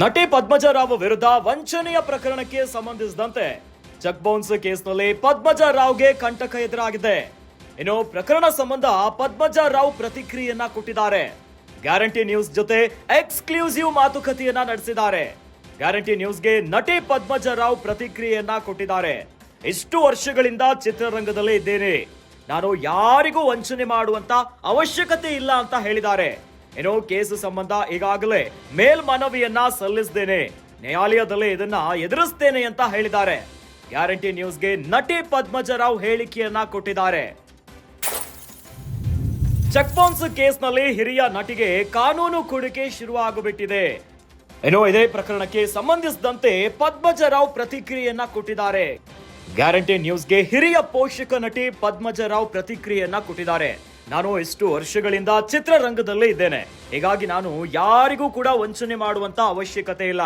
ನಟಿ ಪದ್ಮಜರಾವ್ ವಿರುದ್ಧ ವಂಚನೆಯ ಪ್ರಕರಣಕ್ಕೆ ಸಂಬಂಧಿಸಿದಂತೆ ಚೆಕ್ ಬೌನ್ಸ್ ಕೇಸ್ನಲ್ಲಿ ಪದ್ಮಜ ರಾವ್ಗೆ ಕಂಟಕ ಎದುರಾಗಿದೆ. ಇನ್ನು ಪ್ರಕರಣ ಸಂಬಂಧ ಪದ್ಮಜ ರಾವ್ ಪ್ರತಿಕ್ರಿಯೆಯನ್ನ ಕೊಟ್ಟಿದ್ದಾರೆ. ಗ್ಯಾರಂಟಿ ನ್ಯೂಸ್ ಜೊತೆ ಎಕ್ಸ್ಕ್ಲೂಸಿವ್ ಮಾತುಕತೆಯನ್ನ ನಡೆಸಿದ್ದಾರೆ. ಗ್ಯಾರಂಟಿ ನ್ಯೂಸ್ಗೆ ನಟಿ ಪದ್ಮಜ ರಾವ್ ಪ್ರತಿಕ್ರಿಯೆಯನ್ನ ಕೊಟ್ಟಿದ್ದಾರೆ. ಇಷ್ಟು ವರ್ಷಗಳಿಂದ ಚಿತ್ರರಂಗದಲ್ಲೇ ಇದ್ದೇನೆ. ನಾನು ಯಾರಿಗೂ ವಂಚನೆ ಮಾಡುವಂತ ಅವಶ್ಯಕತೆ ಇಲ್ಲ ಅಂತ ಹೇಳಿದ್ದಾರೆ. ಏನೋ ಕೇಸ್ ಸಂಬಂಧ ಈಗಾಗಲೇ ಮೇಲ್ಮನವಿಯನ್ನ ಸಲ್ಲಿಸದೇನೆ. ನ್ಯಾಯಾಲಯದಲ್ಲಿ ಇದನ್ನ ಎದುರಿಸ್ತೇನೆ ಅಂತ ಹೇಳಿದ್ದಾರೆ. ಗ್ಯಾರಂಟಿ ನ್ಯೂಸ್ಗೆ ನಟಿ ಪದ್ಮಜರಾವ್ ಹೇಳಿಕೆಯನ್ನ ಕೊಟ್ಟಿದ್ದಾರೆ. ಚೆಕ್ ಬೌನ್ಸ್ ಕೇಸ್ನಲ್ಲಿ ಹಿರಿಯ ನಟಿಗೆ ಕಾನೂನು ಕುಡಿಕೆ ಶುರುವಾಗಬಿಟ್ಟಿದೆ. ಏನೋ ಇದೇ ಪ್ರಕರಣಕ್ಕೆ ಸಂಬಂಧಿಸಿದಂತೆ ಪದ್ಮಜರಾವ್ ಪ್ರತಿಕ್ರಿಯೆಯನ್ನ ಕೊಟ್ಟಿದ್ದಾರೆ. ಗ್ಯಾರಂಟಿ ನ್ಯೂಸ್ಗೆ ಹಿರಿಯ ಪೋಷಕ ನಟಿ ಪದ್ಮಜರಾವ್ ಪ್ರತಿಕ್ರಿಯೆಯನ್ನ ಕೊಟ್ಟಿದ್ದಾರೆ. ನಾನು ಇಷ್ಟು ವರ್ಷಗಳಿಂದ ಚಿತ್ರರಂಗದಲ್ಲೇ ಇದ್ದೇನೆ. ಹೀಗಾಗಿ ನಾನು ಯಾರಿಗೂ ಕೂಡ ವಂಚನೆ ಮಾಡುವಂತ ಅವಶ್ಯಕತೆ ಇಲ್ಲ.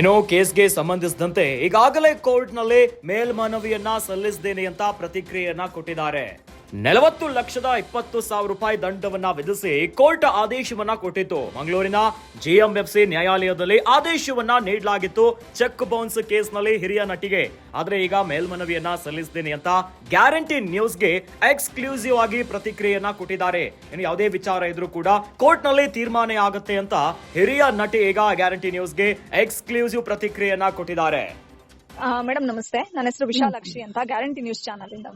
ಏನೋ ಕೇಸ್ಗೆ ಸಂಬಂಧಿಸಿದಂತೆ ಈಗಾಗಲೇ ಕೋರ್ಟ್ನಲ್ಲಿ ಮೇಲ್ಮನವಿಯನ್ನ ಸಲ್ಲಿಸಿದ್ದೇನೆ ಅಂತ ಪ್ರತಿಕ್ರಿಯೆಯನ್ನ ಕೊಟ್ಟಿದ್ದಾರೆ. ನಲವತ್ತು ಲಕ್ಷದ ಇಪ್ಪತ್ತು ಸಾವಿರ ರೂಪಾಯಿ ದಂಡವನ್ನ ವಿಧಿಸಿ ಕೋರ್ಟ್ ಆದೇಶವನ್ನ ಕೊಟ್ಟಿತ್ತು. ಮಂಗಳೂರಿನ ಜಿಎಂಎಫ್ಸಿ ನ್ಯಾಯಾಲಯದಲ್ಲಿ ಆದೇಶವನ್ನ ನೀಡಲಾಗಿತ್ತು. ಚೆಕ್ ಬೌನ್ಸ್ ಕೇಸ್ನಲ್ಲಿ ಹಿರಿಯ ನಟಿಗೆ. ಆದ್ರೆ ಈಗ ಮೇಲ್ಮನವಿಯನ್ನ ಸಲ್ಲಿಸಿದ್ದೇನೆ ಅಂತ ಗ್ಯಾರಂಟಿ ನ್ಯೂಸ್ಗೆ ಎಕ್ಸ್ಕ್ಲೂಸಿವ್ ಆಗಿ ಪ್ರತಿಕ್ರಿಯೆಯನ್ನ ಕೊಟ್ಟಿದ್ದಾರೆ. ಇನ್ನು ಯಾವುದೇ ವಿಚಾರ ಇದ್ರೂ ಕೂಡ ಕೋರ್ಟ್ನಲ್ಲಿ ತೀರ್ಮಾನ ಆಗುತ್ತೆ ಅಂತ ಹಿರಿಯ ನಟಿ ಈಗ ಗ್ಯಾರಂಟಿ ನ್ಯೂಸ್ಗೆ ಎಕ್ಸ್ಕ್ಲೂಸಿವ್ ಪ್ರತಿಕ್ರಿಯೆಯನ್ನ ಕೊಟ್ಟಿದ್ದಾರೆ. ಮೇಡಮ್ ನಮಸ್ತೆ. ನನ್ನ ಹೆಸರು ವಿಶಾಲಾಕ್ಷಿ ಅಂತ ಗ್ಯಾರಂಟಿ ನ್ಯೂಸ್ ಚಾನಲ್ ಇಂದ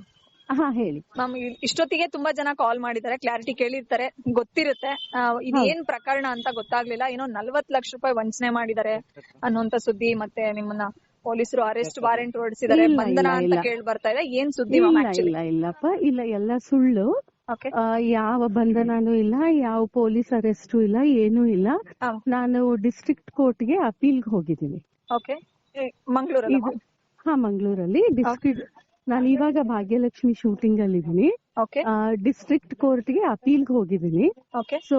ಹಾ ಹೇಳಿ. ಮ್ಯಾಮ್ ಇಷ್ಟೊತ್ತಿಗೆ ತುಂಬಾ ಜನ ಕಾಲ್ ಮಾಡಿದ್ದಾರೆ ಕ್ಲಾರಿಟಿ ಕೇಳಿರ್ತಾರೆ ಗೊತ್ತಿರುತ್ತೆ. ಆ, ಇದು ಏನ್ ಪ್ರಕರಣ ಅಂತ ಗೊತ್ತಾಗ್ಲಿಲ್ಲ. ಏನೋ ನಲ್ವತ್ ಲಕ್ಷ ರೂಪಾಯಿ ವಂಚನೆ ಮಾಡಿದ್ದಾರೆ ಅನ್ನುವಂತ ಸುದ್ದಿ ಮತ್ತೆ ನಿಮ್ಮನ್ನ ಪೊಲೀಸರು ಅರೆಸ್ಟ್ ವಾರೆಂಟ್ ಹೊರಡಿಸಿದ್ದಾರೆ ಇಲ್ಲ, ಬಂಧನ ಇಲ್ಲ, ಅಂತ ಇಲ್ಲ. ಕೇಳಿ ಬರ್ತಾ ಇದೆ. ಏನ್ ಸುದ್ದಿ ಮ್ಯಾಮ್ ಇಲ್ಲ ಆಕ್ಚುಲಿ ಇಲ್ಲ ಇಲ್ಲಪ್ಪ. ಇಲ್ಲ ಎಲ್ಲ ಸುಳ್ಳು. ಓಕೆ ಆ, ಯಾವ ಬಂಧನನೂ ಇಲ್ಲ ಯಾವ ಪೊಲೀಸ್ ಅರೆಸ್ಟು ಇಲ್ಲ ಏನೂ ಇಲ್ಲ. ಹಾ. ನಾನು ಡಿಸ್ಟ್ರಿಕ್ಟ್ ಕೋರ್ಟ್ಗೆ ಅಪೀಲ್ಗೆ ಹೋಗಿದ್ದೀನಿ. ಓಕೆ ಮಂಗಳೂರಲ್ಲಿ ಇದು ಹಾ ಮಂಗಳೂರಲ್ಲಿ ಡಿಸ್ಟ್ರಿಕ್ಟ್ ನಾನು ಇವಾಗ ಭಾಗ್ಯಲಕ್ಷ್ಮಿ ಶೂಟಿಂಗ್ ಅಲ್ಲಿ ಇದ್ದೀನಿ ಓಕೆ ಡಿಸ್ಟ್ರಿಕ್ಟ್ ಕೋರ್ಟ್ಗೆ ಅಪೀಲ್ಗೆ ಹೋಗಿದ್ದೀನಿ. ಸೊ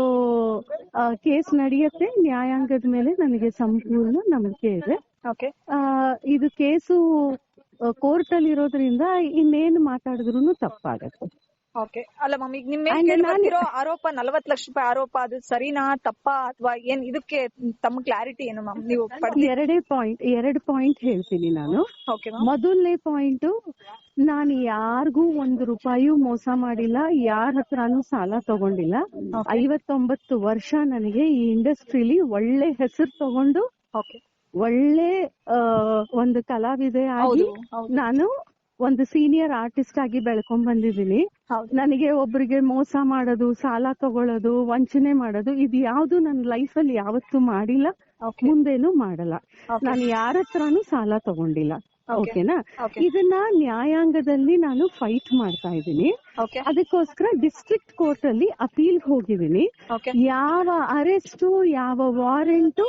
ಕೇಸ್ ನಡೆಯುತ್ತೆ. ನ್ಯಾಯಾಂಗದ ಮೇಲೆ ನನಗೆ ಸಂಪೂರ್ಣ ನಂಬಿಕೆ ಇದೆ. ಇದು ಕೇಸು ಕೋರ್ಟ್ ಅಲ್ಲಿ ಇರೋದ್ರಿಂದ ಇನ್ನೇನು ಮಾತಾಡಿದ್ರು ತಪ್ಪಾಗತ್ತೆ. ಓಕೆ ಅಲ್ಲ ಮಮ್ಮಿ And ಮೇಲೆ ಆರೋಪ ನಲ್ವತ್ ಲಕ್ಷ ರೂಪಾಯಿ ಆರೋಪ ಅದು ಸರಿನಾ ತಪ್ಪಾ ಅಥವಾ ಏನ್ ಇದಕ್ಕೆ ತಮ್ಮ ಕ್ಲಾರಿಟಿ ಏನು ಮ್ಯಾಮ್ ನೀವು ಎರಡೇ ಪಾಯಿಂಟ್ ಎರಡು ಪಾಯಿಂಟ್ ಹೇಳ್ತೀನಿ ನಾನು. ಮೊದಲನೇ ಪಾಯಿಂಟ್ ನಾನು ಯಾರಿಗೂ ಒಂದು ರೂಪಾಯಿ ಮೋಸ ಮಾಡಿಲ್ಲ ಯಾರ ಹತ್ರನೂ ಸಾಲ ತಗೊಂಡಿಲ್ಲ. ಐವತ್ತೊಂಬತ್ತು ವರ್ಷ ನನಗೆ ಈ ಇಂಡಸ್ಟ್ರಿಲಿ ಒಳ್ಳೆ ಹೆಸರು ತಗೊಂಡು ಒಳ್ಳೆ ಒಂದು ಕಲಾವಿದೆ ಆಗಿ ನಾನು ಒಂದು ಸೀನಿಯರ್ ಆರ್ಟಿಸ್ಟ್ ಆಗಿ ಬೆಳ್ಕೊಂಡ್ ಬಂದಿದ್ದೀನಿ ನನಗೆ ಒಬ್ರಿಗೆ ಮೋಸ ಮಾಡೋದು ಸಾಲ ತಗೊಳ್ಳೋದು ವಂಚನೆ ಮಾಡೋದು ಇದು ಯಾವ್ದು ನನ್ನ ಲೈಫ್ ಅಲ್ಲಿ ಯಾವತ್ತೂ ಮಾಡಿಲ್ಲ ಮುಂದೇನು ಮಾಡಲ್ಲ. ನಾನು ಯಾರ ಹತ್ರನೂ ಸಾಲ ತಗೊಂಡಿಲ್ಲ. ಓಕೆನಾ ಓಕೆ ಇದನ್ನ ನ್ಯಾಯಾಂಗದಲ್ಲಿ ನಾನು ಫೈಟ್ ಮಾಡ್ತಾ ಇದ್ದೀನಿ. ಅದಕ್ಕೋಸ್ಕರ ಡಿಸ್ಟ್ರಿಕ್ಟ್ ಕೋರ್ಟ್ ಅಲ್ಲಿ ಅಪೀಲ್ ಹೋಗಿದ್ದೀನಿ. ಯಾವ ಅರೆಸ್ಟ್ ಯಾವ ವಾರೆಂಟ್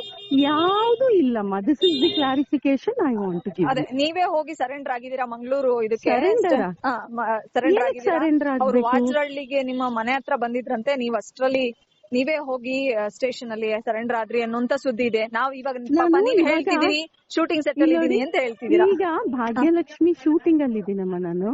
ಯಾವ್ದು ಇಲ್ಲಮ್ಮ. This is the clarification I want ಅದೇ ನೀವೇ ಹೋಗಿ ಸರೆಂಡರ್ ಆಗಿದ್ದೀರಾ ಮಂಗಳೂರು? ಇದಕ್ಕೆ? ಸರೆಂಡರ್ ವಾಚರಳ್ಳಿಗೆ ನಿಮ್ಮ ಮನೆ ಹತ್ರ ಬಂದಿದ್ರಂತೆ ನೀವ್ ಅಷ್ಟ್ರಲ್ಲಿ ನೀವೇ ಹೋಗಿ ಸ್ಟೇಷನ್ ಅಲ್ಲಿ ಸರೆಂಡರ್ ಆದ್ರಿ ಅನ್ನೋಂತ ಸುದ್ದಿ ಇದೆ. ನಾವ್ ಇವಾಗ ಪಾಪ ನೀವ್ ಹೇಳ್ತಿದೀನಿ ಶೂಟಿಂಗ್ ಸೆಟ್ ಅಲ್ಲಿ ಇದೀನಿ ಅಂತ ಹೇಳ್ತಿದ್ದೀರಾ ಈಗ ಭಾಗ್ಯಲಕ್ಷ್ಮಿ ಶೂಟಿಂಗ್ ಅಲ್ಲಿ ಇದೀನಮ್ಮ ನಾನು.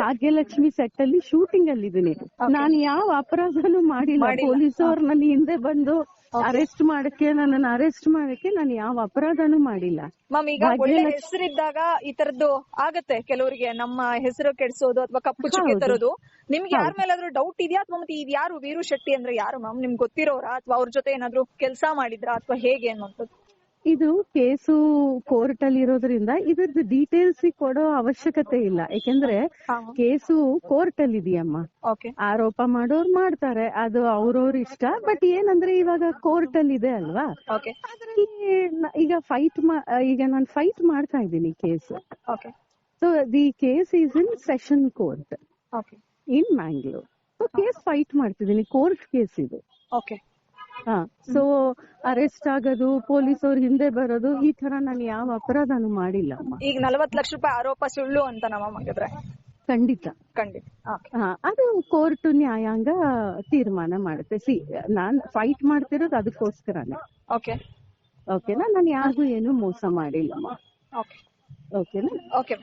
ಭಾಗ್ಯಲಕ್ಷ್ಮಿ ಸೆಟ್ ಅಲ್ಲಿ ಶೂಟಿಂಗ್ ಅಲ್ಲಿ ಇದೀನಿ. ನಾನು ಯಾವ ಅಪರಾಧನೂ ಮಾಡಿಲ್ಲ. ಮಾಡಿಲ್ಲ. ಪೊಲೀಸ್ ಅವ್ರು ನನ್ನ ಹಿಂದೆ ಬಂದು ಅರೆಸ್ಟ್ ಮಾಡಕ್ಕೆ ನನ್ನನ್ನು ಅರೆಸ್ಟ್ ಮಾಡಕ್ಕೆ ನಾನು ಯಾವ ಅಪರಾಧನೂ ಮಾಡಿಲ್ಲ. ಮ್ಯಾಮ್ ಈಗ ಒಳ್ಳೆ ಹೆಸರಿದ್ದಾಗ ಈ ತರದ್ದು ಆಗತ್ತೆ ಕೆಲವರಿಗೆ ನಮ್ಮ ಹೆಸರು ಕೆಡಿಸೋದು ಅಥವಾ ಕಪ್ಪು ಚುಕ್ಕೆ ತರೋದು. ನಿಮ್ಗೆ ಯಾರ ಮೇಲಾದ್ರೂ ಡೌಟ್ ಇದೆಯಾ? ಅಥವಾ ಮತ್ತೆ ಇದು ಯಾರು ವೀರು ಶೆಟ್ಟಿ ಅಂದ್ರೆ ಯಾರು ಮ್ಯಾಮ್ ನಿಮ್ಗೆ ಗೊತ್ತಿರೋರಾ? ಅಥವಾ ಅವ್ರ ಜೊತೆ ಏನಾದ್ರು ಕೆಲಸ ಮಾಡಿದ್ರಾ? ಅಥವಾ ಹೇಗೆ ಅನ್ನೋಂಥದ್ದು ಇದು ಕೇಸು ಕೋರ್ಟ್ ಅಲ್ಲಿ ಇರೋದ್ರಿಂದ ಇದ್ರದ್ದು ಡೀಟೇಲ್ಸ್ ಕೊಡೋ ಅವಶ್ಯಕತೆ ಇಲ್ಲ. ಯಾಕೆಂದ್ರೆ ಕೇಸು ಕೋರ್ಟ್ ಅಲ್ಲಿ ಇದೆಯಮ್ಮ. ಆರೋಪ ಮಾಡೋರ್ ಮಾಡ್ತಾರೆ. ಅದು ಅವ್ರವ್ರ ಇಷ್ಟ. ಬಟ್ ಏನಂದ್ರೆ ಇವಾಗ ಕೋರ್ಟ್ ಅಲ್ಲಿ ಇದೆ ಅಲ್ವಾ? ಅದ್ರಲ್ಲಿ ಈಗ ಫೈಟ್ ಈಗ ನಾನು ಫೈಟ್ ಮಾಡ್ತಾ ಇದ್ದೀನಿ case. Okay so the case is in session court in Mangalore so case fight ಮಾಡ್ತಿದ್ದೀನಿ. ಕೋರ್ಟ್ ಕೇಸ್ ಇದು. ಸೊ ಅರೆಸ್ಟ್ ಆಗೋದು ಪೊಲೀಸ್ ಅವ್ರ ಹಿಂದೆ ಬರೋದು ಈ ತರ ನಾನು ಯಾವ ಅಪರಾಧನೂ ಮಾಡಿಲ್ಲ. ಅಮ್ಮ ಈಗ ನಲವತ್ ಲಕ್ಷ ರೂಪಾಯಿ ಆರೋಪ ಸುಳ್ಳು ಅಂತ ನಮ್ಮ ಮಾಡಿದ್ರೆ? ಖಂಡಿತ. ಖಂಡಿತ. ಹಾ ಅದು ಕೋರ್ಟ್ ನ್ಯಾಯಾಂಗ ತೀರ್ಮಾನ ಮಾಡುತ್ತೆ. ಸಿ ನಾನ್ ಫೈಟ್ ಮಾಡ್ತಿರೋದು ಅದಕ್ಕೋಸ್ಕರನೇ. ಓಕೆ. ಓಕೆನಾ? ನಾನು ಯಾರಿಗೂ ಏನು ಮೋಸ ಮಾಡಿಲ್ಲಮ್ಮ. ಓಕೆ. ಓಕೆನಾ? ಓಕೆ.